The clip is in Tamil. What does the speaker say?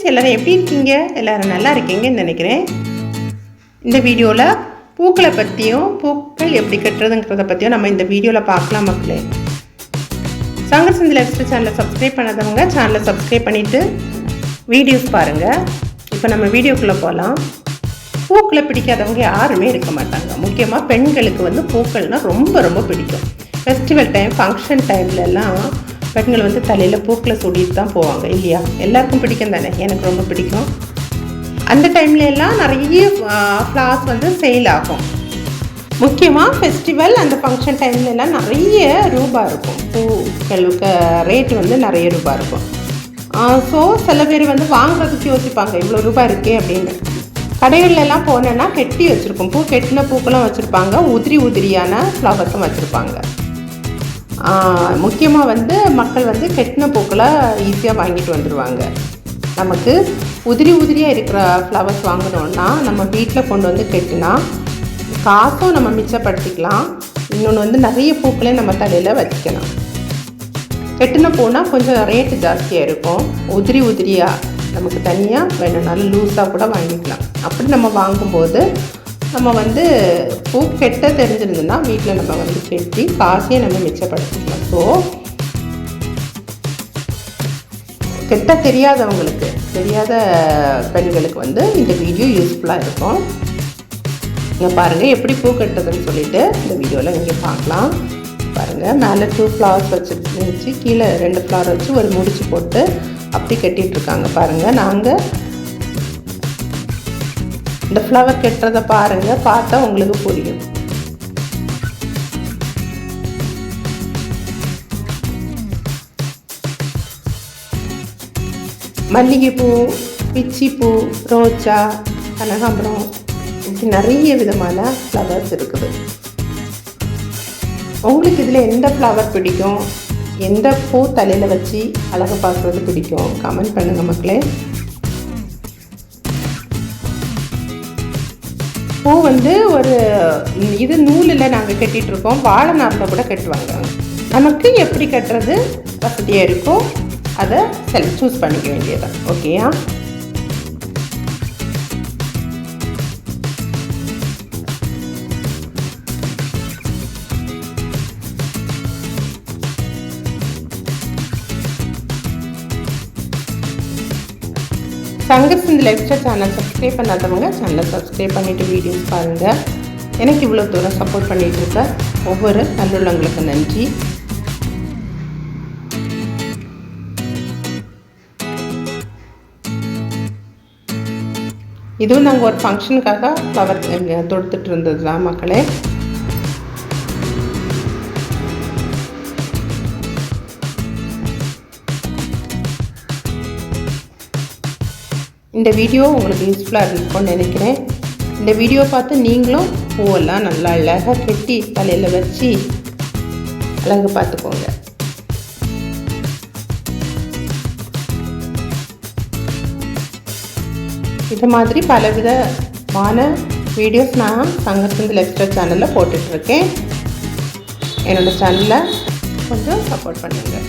ஃப்ரெண்ட்ஸ் எல்லோரும் எப்படி இருக்கீங்க? எல்லோரும் நல்லா இருக்கீங்கன்னு நினைக்கிறேன். இந்த வீடியோவில் பூக்களை பற்றியும் பூக்கள் எப்படி கட்டுறதுங்கிறத பற்றியும் நம்ம இந்த வீடியோவில் பார்க்கலாம் மக்களே. சங்கர் சந்தி லைஃப் சேனலை சப்ஸ்கிரைப் பண்ணாதவங்க சேனலை சப்ஸ்கிரைப் பண்ணிவிட்டு வீடியோஸ் பாருங்கள் இப்போ நம்ம வீடியோக்குள்ளே போகலாம் பூக்களை பிடிக்காதவங்க யாருமே இருக்க மாட்டாங்க. முக்கியமாக பெண்களுக்கு வந்து பூக்கள்னால் ரொம்ப ரொம்ப பிடிக்கும். ஃபெஸ்டிவல் டைம் ஃபங்க்ஷன் டைம்லலாம் பெண்கள் வந்து தலையில் பூக்களை சூடிட்டு தான் போவாங்க இல்லையா? எல்லாருக்கும் பிடிக்கும் தானே? எனக்கு ரொம்ப பிடிக்கும். அந்த டைம்ல எல்லாம் நிறைய ஃப்ளார்ஸ் வந்து சேல் ஆகும். முக்கியமாக ஃபெஸ்டிவல் அந்த ஃபங்க்ஷன் டைம்ல எல்லாம் நிறைய ரூபா இருக்கும். பூக்களுக்கு ரேட் வந்து நிறைய ரூபா இருக்கும். ஸோ சில பேர் வந்து வாங்குறதுக்கு யோசிப்பாங்க இவ்வளோ ரூபாய் இருக்கே அப்படின்னு. கடைகள்லாம் போனேன்னா கெட்டி வச்சுருக்கோம். பூ கெட்டின பூக்களும் வச்சுருப்பாங்க உதிரி உதிரியான ஃப்ளவர்ஸும் வச்சுருப்பாங்க. முக்கியமாக வந்து மக்கள் வந்து கெட்டின பூக்களை ஈஸியாக வாங்கிட்டு வந்துடுவாங்க நமக்கு உதிரி உதிரியாக இருக்கிற ஃப்ளவர்ஸ் வாங்கினோன்னா நம்ம வீட்டில் கொண்டு வந்து கெட்டினா காசும் நம்ம மிச்சப்படுத்திக்கலாம். இன்னொன்று வந்து நிறைய பூக்களே நம்ம தலையில் வச்சுக்கலாம் கெட்டின பூனால் கொஞ்சம் ரேட்டு ஜாஸ்தியாக இருக்கும். உதிரி உதிரியாக நமக்கு தனியாக வேணும்னாலும் லூஸாக கூட வாங்கிக்கலாம். அப்படி நம்ம வாங்கும்போது நம்ம வந்து பூ கெட்ட தெரிஞ்சிருந்ததுன்னா வீட்டில் நம்ம வந்து கெட்டி காசையும் நம்ம மிச்சப்படுத்திக்கலாம். ஸோ கெட்ட தெரியாதவங்களுக்கு தெரியாத பெண்களுக்கு வந்து இந்த வீடியோ யூஸ்ஃபுல்லாக இருக்கும். இங்கே பாருங்கள் எப்படி பூ கட்டுறதுன்னு சொல்லிட்டு இந்த வீடியோவில் நீங்கள் பார்க்கலாம். பாருங்கள் மேலே டூ ஃப்ளவர்ஸ் வச்சு வச்சு கீழே ரெண்டு ஃப்ளவர் வச்சு ஒரு முடிச்சு போட்டு அப்படி கட்டிகிட்ருக்காங்க பாருங்கள் நாங்கள் இந்த ஃப்ளவர் கட்டுறதை பாருங்கள் பார்த்தா உங்களுக்கு புரியும். மல்லிகைப்பூ பிச்சிப்பூ ரோஜா கனகாம்பரம் இப்படி நிறைய விதமான ஃப்ளவர்ஸ் இருக்குது. உங்களுக்கு இதில் எந்த ஃப்ளவர் பிடிக்கும்? எந்த பூ தலையில் வச்சு அழகு பார்க்குறது பிடிக்கும்? கமெண்ட் பண்ணுங்கள் மக்களே. பூ வந்து ஒரு இது நூலில் நாங்கள் கட்டிகிட்ருக்கோம். வாழை நாரில் கூட கட்டுவாங்க. நமக்கு எப்படி கட்டுறது? வசதியாக இருக்கோ அதை செல் சூஸ் பண்ணிக்க வேண்டியதான் ஓகேயா சங்கர் சிந்தி லைஃப் ஸ்டைல் சேனல் சப்ஸ்கிரைப் பண்ணாதவங்க சேனலை சப்ஸ்கிரைப் பண்ணிவிட்டு வீடியோஸ் பாருங்கள் எனக்கு இவ்வளோ தூரம் சப்போர்ட் பண்ணிகிட்டு இருக்க ஒவ்வொரு நல்லுள்ளவங்களுக்கு நன்றி. இதுவும் நாங்கள் ஒரு ஃபங்க்ஷனுக்காக ஃப்ளவர் தொடுத்துட்டு இருந்தது தான் மக்களே. இந்த வீடியோ உங்களுக்கு யூஸ்ஃபுல்லாக இருக்கும்னு நினைக்கிறேன். இந்த வீடியோ பார்த்து நீங்களும் பூவெல்லாம் நல்லா அழகாக கெட்டி தலையில் வச்சு அழகு பார்த்துக்கோங்க. இது மாதிரி பலவிதமான வீடியோஸ் நான் சங்கத்தின் லெஃப்டர் சேனலில் போட்டுட்ருக்கேன் என்னோடய சேனலில் கொஞ்சம் சப்போர்ட் பண்ணுங்கள்